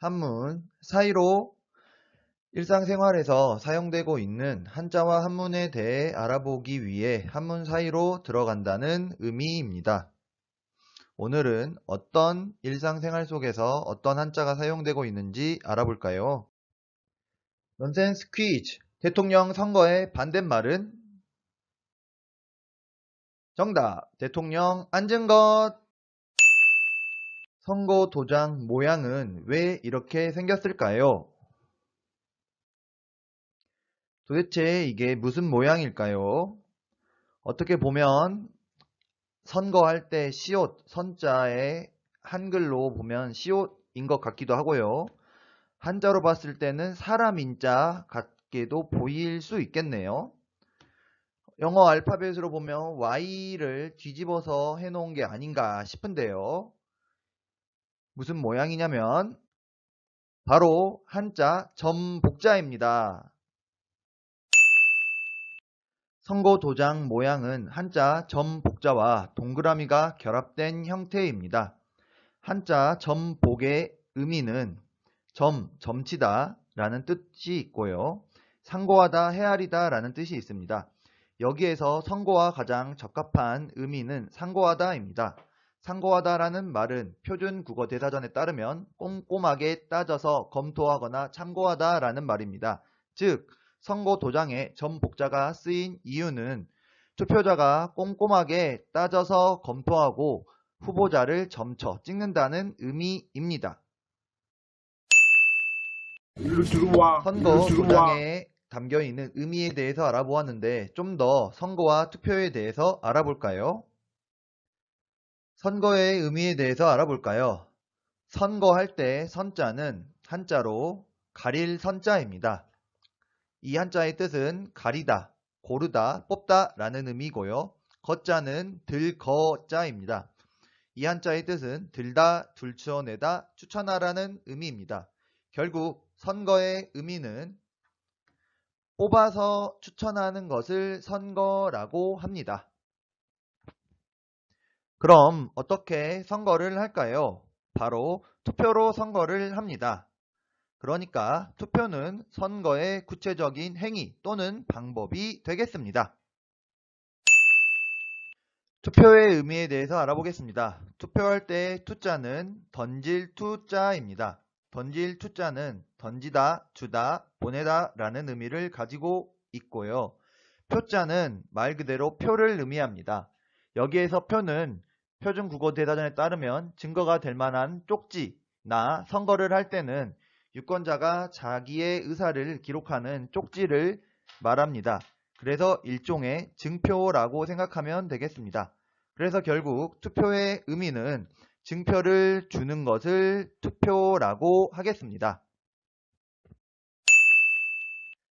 한문 사이로 일상생활에서 사용되고 있는 한자와 한문에 대해 알아보기 위해 한문 사이로 들어간다는 의미입니다. 오늘은 어떤 일상생활 속에서 어떤 한자가 사용되고 있는지 알아볼까요? 넌센스 퀴즈! 대통령 선거의 반대말은? 정답! 대통령 앉은 것! 선거 도장 모양은 왜 이렇게 생겼을까요? 도대체 이게 무슨 모양일까요? 어떻게 보면 선거할 때 시옷, 선자에 한글로 보면 시옷인 것 같기도 하고요. 한자로 봤을 때는 사람인자 같게도 보일 수 있겠네요. 영어 알파벳으로 보면 Y를 뒤집어서 해놓은 게 아닌가 싶은데요. 무슨 모양이냐면 바로 한자 점복자입니다. 선거 도장 모양은 한자 점복자와 동그라미가 결합된 형태입니다. 한자 점복의 의미는 점, 점치다 라는 뜻이 있고요. 상고하다, 헤아리다 라는 뜻이 있습니다. 여기에서 선고와 가장 적합한 의미는 상고하다입니다. 상고하다라는 말은 표준 국어 대사전에 따르면 꼼꼼하게 따져서 검토하거나 참고하다라는 말입니다. 즉, 선거 도장에 점복자가 쓰인 이유는 투표자가 꼼꼼하게 따져서 검토하고 후보자를 점쳐 찍는다는 의미입니다. 선거 도장에 담겨 있는 의미에 대해서 알아보았는데 좀 더 선거와 투표에 대해서 알아볼까요? 선거의 의미에 대해서 알아볼까요? 선거할 때 선자는 한자로 가릴 선자입니다. 이 한자의 뜻은 가리다, 고르다, 뽑다 라는 의미고요. 거자는 들거자입니다. 이 한자의 뜻은 들다, 둘쳐내다, 추천하라는 의미입니다. 결국 선거의 의미는 뽑아서 추천하는 것을 선거라고 합니다. 그럼 어떻게 선거를 할까요? 바로 투표로 선거를 합니다. 그러니까 투표는 선거의 구체적인 행위 또는 방법이 되겠습니다. 투표의 의미에 대해서 알아보겠습니다. 투표할 때 투자는 던질 투자입니다. 던질 투자는 던지다, 주다, 보내다 라는 의미를 가지고 있고요. 표자는 말 그대로 표를 의미합니다. 여기에서 표는 표준국어 대사전에 따르면 증거가 될 만한 쪽지나 선거를 할 때는 유권자가 자기의 의사를 기록하는 쪽지를 말합니다. 그래서 일종의 증표라고 생각하면 되겠습니다. 그래서 결국 투표의 의미는 증표를 주는 것을 투표라고 하겠습니다.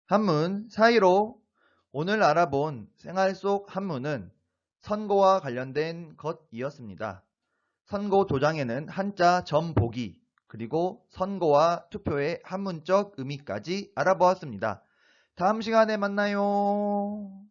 한문 사이로 오늘 알아본 생활 속 한문은 선거와 관련된 것이었습니다. 선거 도장에는 한자 점보기 그리고 선거와 투표의 한문적 의미까지 알아보았습니다. 다음 시간에 만나요.